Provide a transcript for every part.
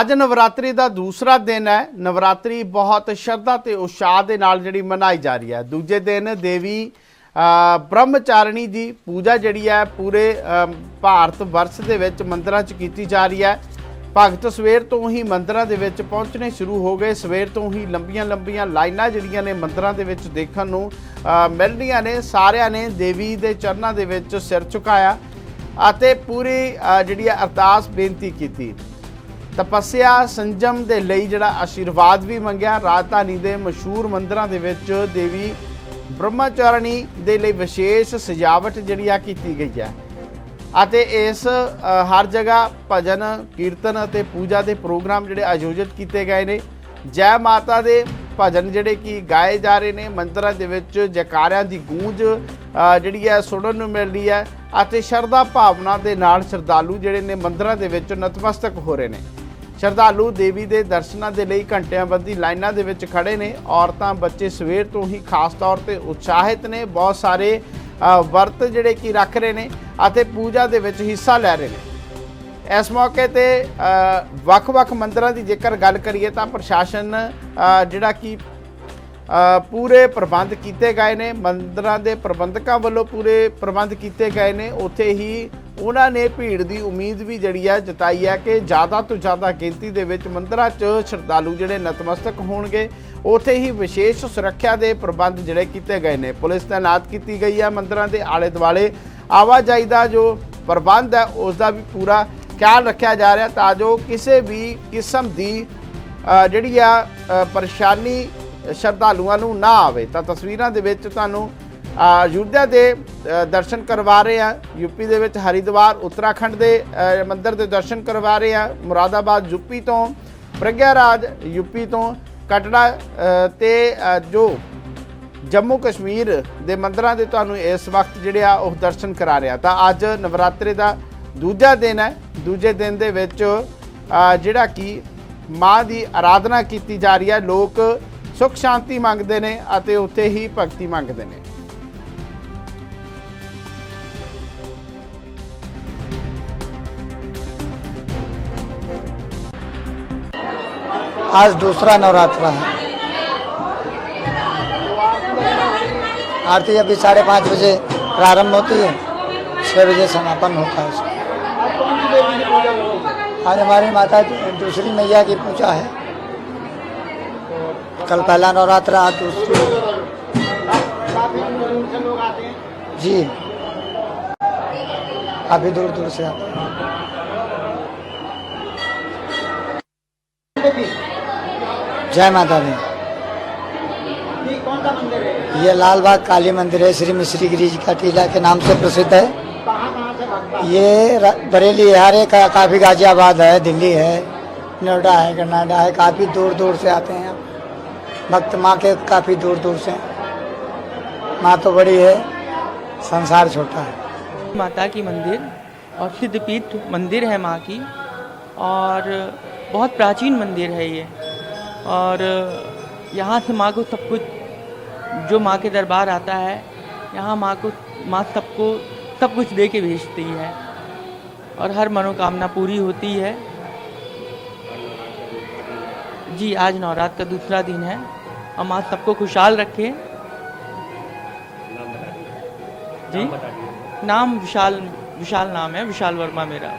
ਅੱਜ ਨਵਰਾਤਰੀ ਦਾ ਦੂਸਰਾ ਦਿਨ ਹੈ। ਨਵਰਾਤਰੀ ਬਹੁਤ ਸ਼ਰਧਾ ਤੇ ਉਤਸ਼ਾਹ ਦੇ ਨਾਲ ਜਿਹੜੀ ਮਨਾਈ ਜਾ ਰਹੀ ਹੈ। ਦੂਜੇ ਦਿਨ ਦੇਵੀ ਅ, ਬ੍ਰਹਮਚਾਰਿਣੀ ਦੀ ਪੂਜਾ ਜਿਹੜੀ ਹੈ ਪੂਰੇ ਭਾਰਤ ਵਰਸ਼ ਦੇ ਵਿੱਚ ਮੰਦਰਾਂ 'ਚ ਕੀਤੀ ਜਾ ਰਹੀ ਹੈ। ਭਗਤ ਸਵੇਰ ਤੋਂ ਹੀ ਮੰਦਰਾਂ ਦੇ ਵਿੱਚ ਪਹੁੰਚਣੇ ਸ਼ੁਰੂ ਹੋ ਗਏ। ਸਵੇਰ ਤੋਂ ਹੀ ਲੰਬੀਆਂ ਲੰਬੀਆਂ ਲਾਈਨਾਂ ਜਿਹੜੀਆਂ ਨੇ ਮੰਦਰਾਂ ਦੇ ਵਿੱਚ ਦੇਖਣ ਨੂੰ ਮਿਲ ਰਹੀਆਂ ਨੇ। ਸਾਰਿਆਂ ਨੇ ਦੇਵੀ ਦੇ ਚਰਨਾਂ ਦੇ ਵਿੱਚ ਸਿਰ ਝੁਕਾਇਆ ਅਤੇ ਪੂਰੀ ਜਿਹੜੀ ਹੈ ਅਰਦਾਸ ਬੇਨਤੀ ਕੀਤੀ। ਤਪੱਸਿਆ ਸੰਜਮ ਦੇ ਲਈ ਜਿਹੜਾ ਆਸ਼ੀਰਵਾਦ ਵੀ ਮੰਗਿਆ, ਰਾਜਧਾਨੀ ਦੇ ਮਸ਼ਹੂਰ ਮੰਦਰਾਂ ਦੇ ਵਿੱਚ ਦੇਵੀ ਬ੍ਰਹਮਚਾਰਿਣੀ ਦੇ ਲਈ ਵਿਸ਼ੇਸ਼ ਸਜਾਵਟ ਜਿਹੜੀ ਆ ਕੀਤੀ ਗਈ ਹੈ। ਅਤੇ ਇਸ ਹਰ ਜਗ੍ਹਾ ਭਜਨ, ਕੀਰਤਨ ਅਤੇ ਪੂਜਾ ਦੇ ਪ੍ਰੋਗਰਾਮ ਜਿਹੜੇ ਆਯੋਜਿਤ ਕੀਤੇ ਗਏ ਨੇ। ਜੈ ਮਾਤਾ ਦੇ ਭਜਨ ਜਿਹੜੇ ਕਿ ਗਾਏ ਜਾ ਰਹੇ ਨੇ, ਮੰਦਰਾਂ ਦੇ ਵਿੱਚ ਜੈਕਾਰਿਆਂ ਦੀ ਗੂੰਜ ਜਿਹੜੀ ਹੈ ਸੁਣਨ ਨੂੰ ਮਿਲ ਰਹੀ ਹੈ। ਅਤੇ ਸ਼ਰਧਾ ਭਾਵਨਾ ਦੇ ਨਾਲ ਸ਼ਰਧਾਲੂ ਜਿਹੜੇ ਨੇ ਮੰਦਰਾਂ ਦੇ ਵਿੱਚ ਨਤਮਸਤਕ ਹੋ ਰਹੇ ਨੇ। ਸ਼ਰਧਾਲੂ ਦੇਵੀ ਦੇ ਦਰਸ਼ਨਾਂ ਦੇ ਲਈ ਘੰਟਿਆਂ ਬੱਧੀ ਲਾਈਨਾਂ ਦੇ ਵਿੱਚ ਖੜੇ ਨੇ। ਔਰਤਾਂ, ਬੱਚੇ ਸਵੇਰ ਤੋਂ ਹੀ ਖਾਸ ਤੌਰ ਤੇ ਉਤਸ਼ਾਹਿਤ ਨੇ। ਬਹੁਤ ਸਾਰੇ ਵਰਤ ਜਿਹੜੇ ਕਿ ਰੱਖ ਰਹੇ ਨੇ ਅਤੇ ਪੂਜਾ ਦੇ ਵਿੱਚ ਹਿੱਸਾ ਲੈ ਰਹੇ ਨੇ। ਇਸ ਮੌਕੇ ਤੇ ਵੱਖ-ਵੱਖ ਮੰਦਰਾਂ ਦੀ ਜੇਕਰ ਗੱਲ ਕਰੀਏ ਤਾਂ ਪ੍ਰਸ਼ਾਸਨ ਜਿਹੜਾ ਕਿ ਪੂਰੇ ਪ੍ਰਬੰਧ ਕੀਤੇ ਗਏ ਨੇ। ਮੰਦਰਾਂ ਦੇ ਪ੍ਰਬੰਧਕਾਂ ਵੱਲੋਂ ਪੂਰੇ ਪ੍ਰਬੰਧ ਕੀਤੇ ਗਏ ਨੇ। ਉੱਥੇ ਹੀ ਉਹਨਾਂ ਨੇ ਭੀੜ ਦੀ ਉਮੀਦ ਵੀ ਜਿਹੜੀ ਹੈ ਜਤਾਈ ਹੈ ਕਿ ਜ਼ਿਆਦਾ ਤੋਂ ਜ਼ਿਆਦਾ ਗਿਣਤੀ ਦੇ ਵਿੱਚ ਮੰਦਰਾਂ 'ਚ ਸ਼ਰਧਾਲੂ ਜਿਹੜੇ ਨਤਮਸਤਕ ਹੋਣਗੇ ਉੱਥੇ ਹੀ ਵਿਸ਼ੇਸ਼ ਸੁਰੱਖਿਆ ਦੇ ਪ੍ਰਬੰਧ ਜਿਹੜੇ ਕੀਤੇ ਗਏ ਨੇ। ਪੁਲਿਸ ਤਾਇਨਾਤ ਕੀਤੀ ਗਈ ਹੈ ਮੰਦਰਾਂ ਦੇ ਆਲੇ ਦੁਆਲੇ ਆਵਾਜਾਈ ਦਾ ਜੋ ਪ੍ਰਬੰਧ ਹੈ ਉਸ ਦਾ ਵੀ ਪੂਰਾ ਖਿਆਲ ਰੱਖਿਆ ਜਾ ਰਿਹਾ ਤਾਂ ਜੋ ਕਿਸੇ ਵੀ ਕਿਸਮ ਦੀ ਜਿਹੜੀ ਆ ਪਰੇਸ਼ਾਨੀ ਸ਼ਰਧਾਲੂਆਂ ਨੂੰ ਨਾ ਆਵੇ। ਤਾਂ ਤਸਵੀਰਾਂ ਦੇ ਵਿੱਚ ਤੁਹਾਨੂੰ ਅ, ਅਯੁੱਧਿਆ ਦੇ ਦਰਸ਼ਨ ਕਰਵਾ ਰਹੇ ਆ। ਯੂਪੀ ਦੇ ਵਿੱਚ ਹਰਿਦੁਆਰ ਉੱਤਰਾਖੰਡ ਦੇ ਅ, ਮੰਦਿਰ ਦੇ ਦਰਸ਼ਨ ਕਰਵਾ ਰਹੇ ਆ। ਮੁਰਾਦਾਬਾਦ ਯੂਪੀ ਤੋਂ ਪ੍ਰਗਿਆਰਾਜ ਯੂਪੀ ਤੋਂ ਕਟੜਾ ਅ, ਤੇ ਜੋ ਜੰਮੂ ਕਸ਼ਮੀਰ ਦੇ ਮੰਦਰਾਂ ਦੇ ਤੁਹਾਨੂੰ ਇਸ ਵਕਤ ਜਿਹੜੇ ਆ ਉਹ ਦਰਸ਼ਨ ਕਰਾ ਰਿਹਾ ਤਾਂ ਅੱਜ ਨਵਰਾਤਰੇ ਦਾ ਦੂਜਾ ਦਿਨ ਹੈ। ਦੂਜੇ ਦਿਨ ਦੇ ਵਿੱਚ ਜਿਹੜਾ ਕਿ ਮਾਂ ਦੀ ਆਰਾਧਨਾ ਕੀਤੀ ਜਾ ਰਹੀ ਹੈ। ਲੋਕ ਸੁਖ ਸ਼ਾਂਤੀ ਮੰਗਦੇ ਨੇ ਅਤੇ ਉੱਥੇ ਹੀ ਭਗਤੀ ਮੰਗਦੇ ਨੇ। आज दूसरा नवरात्रा है। आरती अभी साढ़े पाँच बजे प्रारंभ होती है, छः बजे समापन होता है इसका। आज हमारी माता दूसरी मैया की पूजा है। कल पहला नवरात्र, आज दूसरी। जी। काफ़ी दूर दूर से आते हैं। जय माता दी। ये लाल बाग काली मंदिर है, श्री मिश्री गिरी जी का टीला के नाम से प्रसिद्ध है। ये बरेली है हर एक, काफ़ी गाजियाबाद है, दिल्ली है, नोएडा है कनाडा है, काफ़ी दूर दूर से आते हैं। भक्त माँ के काफ़ी दूर दूर से। माँ तो बड़ी है, संसार छोटा है। माता की मंदिर और सिद्धपीठ मंदिर है माँ की, और बहुत प्राचीन मंदिर है ये। और यहाँ से माँ को सब कुछ जो माँ के दरबार आता है यहाँ माँ को माँ सबको सब कुछ दे के भेजती है। और हर मनोकामना पूरी होती है। जी आज नवरात्र का दूसरा दिन है। और माँ सबको खुशहाल रखे। जी? नाम विशाल विशाल नाम है विशाल वर्मा मेरा।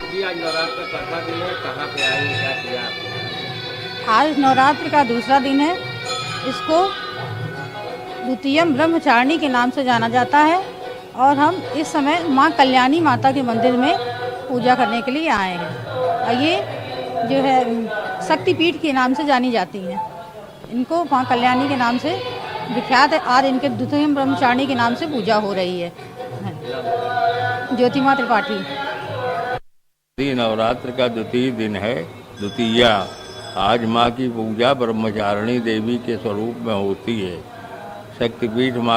जी आज नवरात्र का चौथा दिन है। कहाँ पे आए क्या किया? आज नवरात्र का दूसरा दिन है। इसको द्वितीयम ब्रह्मचारिणी के नाम से जाना जाता है और हम इस समय माँ कल्याणी माता के मंदिर में पूजा करने के लिए आए हैं। और ये जो है शक्तिपीठ के नाम से जानी जाती हैं। इनको माँ कल्याणी के नाम से विख्यात है आज इनके द्वितीयम ब्रह्मचारिणी के नाम से पूजा हो रही है। ज्योतिमा त्रिपाठी। नवरात्र का द्वितीय दिन है, द्वितीया। आज माँ की पूजा ब्रह्मचारिणी देवी के स्वरूप में होती है शक्तिपीठ माँ